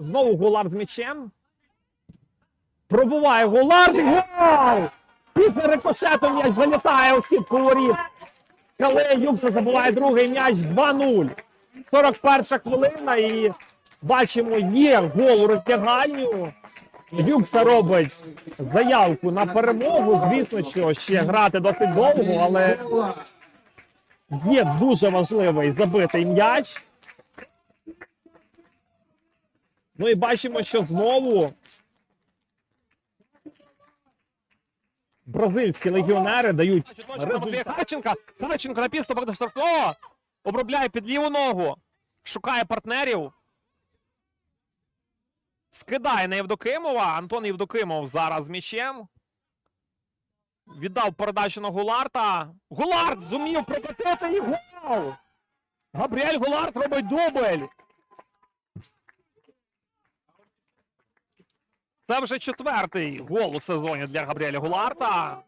Знову Гулард з м'ячем. Пробуває Гулард. Гол! Після рикошету м'яч залітає у сітку воріт. Скали Юкса забуває другий м'яч 2-0. 41 хвилина і бачимо, є гол у роздягальню. Юкса робить заявку на перемогу. Звісно, що ще грати досить довго, але є дуже важливий забитий м'яч. Ну і бачимо, що знову бразильські легіонери дають. Харченка. Харченко на Богдан Штрафного. Обробляє під ліву ногу. Шукає партнерів. Скидає на Євдокимова. Антон Євдокимов зараз з м'ячем. Віддав передачу на Гуларта. Гуларт зумів прокатити і гол! Габріель Гуларт робить дубль. Це вже четвертий гол у сезоні для Габріеля Гуларта.